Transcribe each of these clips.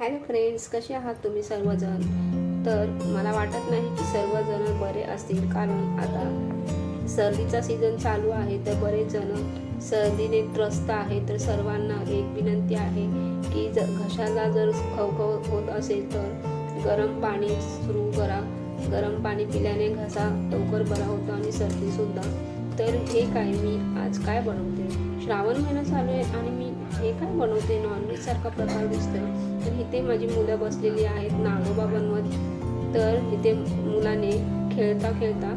Hello friends कसे आहात तुम्ही सर्वजण? तर मला वाटत नाही की सर्वजण बरे असतील कारण आता सर्दीचा सीझन चालू आहे तर बरेच जण सर्दीने त्रस्त आहे तर सर्वांना एक विनंती आहे की ज घशाला जर खवखव होत असेल तर गरम पाणी सुरू करा. गरम पाणी पिल्याने घसा लवकर बरा होतो आणि सर्दीसुद्धा तर हे काय? मी आज काय बनवते? श्रावण महिना चालू आहे आणि मी हे काय बनवते? नॉनव्हेज सारखा प्रकार दिसतोय. तर इथे माझी मुलं बसलेली आहेत नागोबा बनवत तर इथे मुलाने खेळता खेळता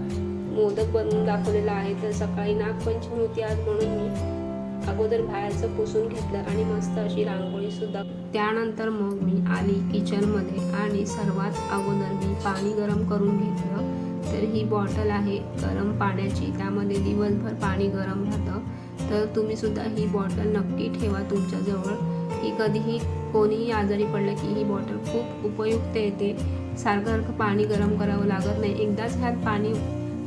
मोदक बनवून दाखवलेला आहे. तर सकाळी नागपंचमी होती आज म्हणून मी अगोदर बाहेरचं पुसून घेतलं आणि मस्त अशी रांगोळी सुद्धा. त्यानंतर मग मी आली किचनमध्ये आणि सर्वात अगोदर मी पाणी गरम करून घेतलं. तर ही बॉटल आहे गरम पाण्याची. त्यामध्ये दिवसभर पाणी गरम राहतं. तर तुम्ही सुद्धा ही बॉटल नक्की ठेवा तुमच्याजवळ. की कधीही कोणीही आजारी पडलं की ही बॉटल खूप उपयुक्त येते. सारखं सारखं पाणी गरम करावं लागत नाही. एकदाच ह्यात पाणी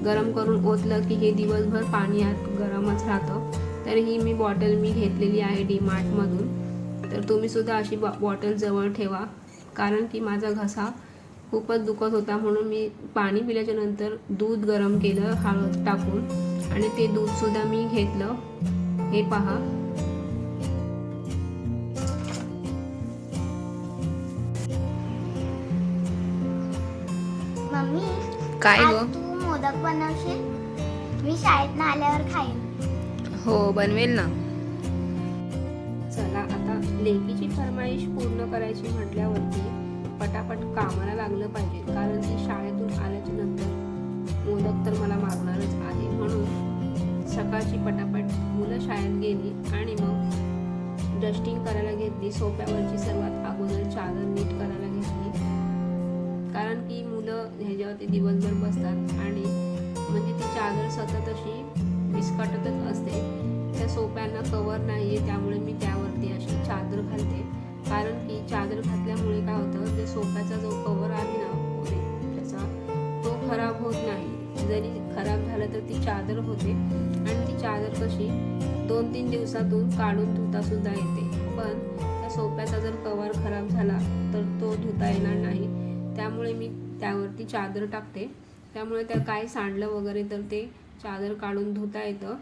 गरम करून ओतलं की हे दिवसभर पाणी आत गरमच राहतं. तर ही मी बॉटल मी घेतलेली आहे डीमार्टमधून तर तुम्ही सुद्धा अशी बॉ बॉटल जवळ ठेवा. कारण की माझा घसा खूपच दुखत होता म्हणून मी पाणी पिल्याच्या नंतर दूध गरम केलं हळद टाकून. आणि ते दूधसुद्धा मी घेतलं. हे पहा. मम्मी काय ग? तू मोदक बनवशील? मी शाळेत आल्यावर खाईन. हो बनवेल ना. चला आता लेकीची फरमाईश पूर्ण करायची म्हटल्यावरती पटापट कामाला लागलं पाहिजे कारण ती शाळेतून आल्याच्यानंतर मोदक तर मला मागणारच आहे. म्हणून सकाळची पटापट मुलं शाळेत गेली आणि मग डस्टिंग करायला घेतली सोप्यावरची सर्वात अगोदर चादर नीट करायला घेतली. कारण की मुलं ह्याच्यावरती दिवसभर बसतात आणि म्हणजे ती चादर सतत अशी विस्कटतच असते. त्या सोप्यांना कवर नाही आहे त्यामुळे मी त्यावरती अशी चादर घालते. कारण की चादर घातल्यामुळे काय होतं ते सोप्याचा जो कवर आहे ना पुढे त्याचा तो खराब होत नाही. जरी खराब झालं तर ती चादर होते. आणि ती चादर कशी दोन तीन दिवसातून काढून धुता सुद्धा येते. पण त्या सोप्याचा जर कवर खराब झाला तर तो धुता येणार नाही. त्यामुळे मी त्यावरती चादर टाकते. त्यामुळे त्या काय सांडलं वगैरे तर ते चादर काढून धुता येतं.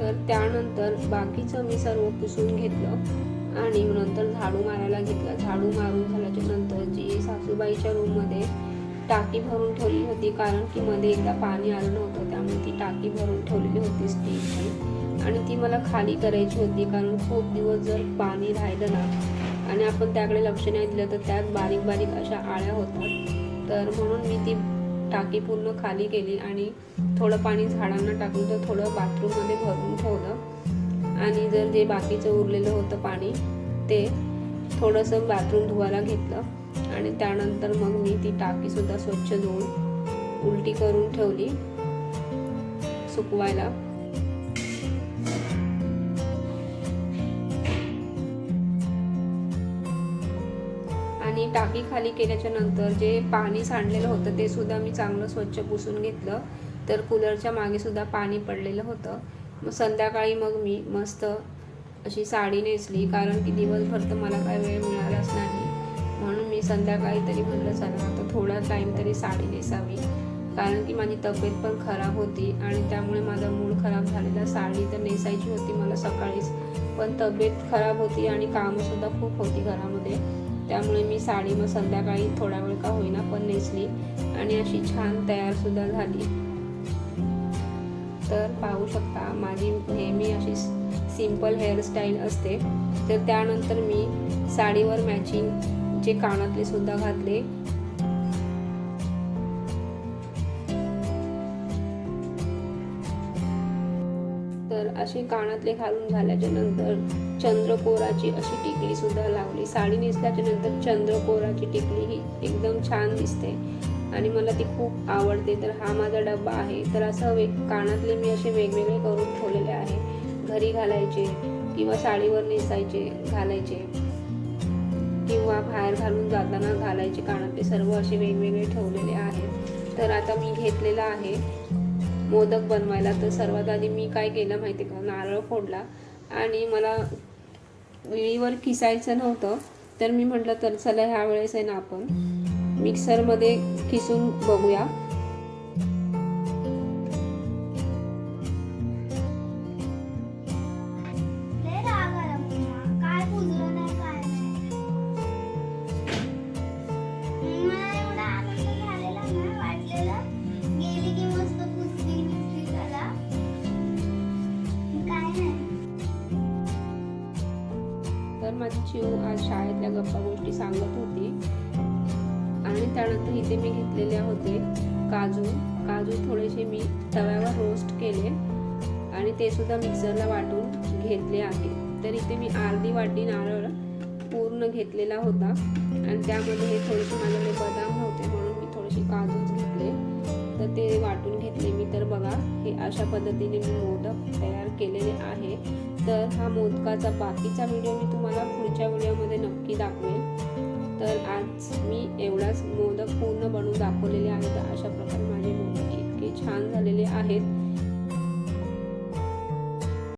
तर त्यानंतर बाकीचं मी सर्व पुसून घेतलं आणि नंतर झाडू मारायला घेतलं. झाडू मारून झाल्याच्यानंतर जी सासूबाईच्या रूममध्ये टाकी भरून ठेवली होती कारण की मध्ये एकदा पाणी आलं नव्हतं त्यामुळे ती टाकी भरून ठेवलेली होती स्टीलची. आणि ती मला खाली करायची होती कारण खूप दिवस जर पाणी राहिलं ना आणि आपण त्याकडे लक्ष नाही दिलं तर त्यात बारीक बारीक अशा आळ्या होतात. तर म्हणून मी ती टाकी पूर्ण खाली केली आणि थोडं पाणी झाडांना टाकून तर थोडं बाथरूममध्ये भरून ठेवलं. आणि जर जे बाकीचं उरलेलं होतं पाणी ते थोडंसं बाथरूम धुवायला घेतलं. आणि त्यानंतर मग मी ती टाकीसुद्धा स्वच्छ धुवून उलटी करून ठेवली सुकवायला. आणि टाकी खाली केल्याच्यानंतर जे पाणी सांडलेलं होतं ते सुद्धा मी चांगलं स्वच्छ पुसून घेतलं. तर कूलरच्या मागे सुद्धा पाणी पडलेलं होतं. मग संध्याकाळी मग मी मस्त अशी साडी नेसली कारण की दिवसभर तर मला काय वेळ मिळालाच नाही. संध्याकाळी तरी म्हणलं चला आता थोडा टाईम तरी साडी नेसावी. कारण की माझी तब्येत पण खराब होती आणि त्यामुळे माझा मूड खराब झालेला. साडी तर नेसायची होती मला सकाळीच पण तब्येत खराब होती आणि कामंसुद्धा खूप होती घरामध्ये. त्यामुळे मी साडी मग संध्याकाळी थोडा वेळ का होईना पण नेसली आणि अशी छान तयारसुद्धा झाली. तर पाहू शकता माझी नेहमी अशी सिंपल हेअरस्टाईल असते. तर त्यानंतर मी साडीवर मॅचिंग जे कानातले सुद्धा घातले. तर असे कानातले घालून झाल्याच्यानंतर चंद्रकोराची अशी टिकली सुद्धा लावली. साडी नेसल्याच्या नंतर चंद्रकोराची टिकली ही एकदम छान दिसते. आणि मला ती खूप आवडते. तर हा माझा डब्बा आहे. तर असं वेग कानातले मी असे वेगवेगळे करून ठेवलेले आहे. घरी घालायचे किंवा साडीवर नेसायचे घालायचे. किंवा बाहेर घालून जाताना घालायचे कानातले सर्व असे वेगवेगळे ठेवलेले आहेत. तर आता मी घेतलेला आहे मोदक बनवायला. तर सर्वात आधी मी काय केलं माहिती का? नारळ फोडला. आणि मला विळीवर किसायचं नव्हतं. तर मी म्हटलं तर चला ह्या वेळेस आहे ना आपण मिक्सरमध्ये किसून बघूया. तर आज शाळेतल्या गप्पा गोष्टी सांगत होती. आणि त्यानंतर इथे मी घेतलेले होते काजू. काजू थोडेसे मी तव्यावर रोस्ट केले आणि ते सुद्धा मिक्सरला वाटून घेतले आहे. तर इथे मी अर्धी वाटी नारळ पूर्ण घेतलेला होता आणि त्यामध्ये हे थोडेसे माझ्याकडे बदाम नव्हते म्हणून मी थोडेसे काजूच घेतले. तर ते वाटून घेतले मी. तर बघा हे अशा पद्धतीने मी मोदक तयार केलेले आहे. तर हा मोदकाचा बाकीचा व्हिडिओ मी तुम्हाला आज मी एवढाच मोदक पूर्ण बनवून दाखवलेले आहेत. अशा प्रकारे माझे मोदक इतके छान झालेले आहेत.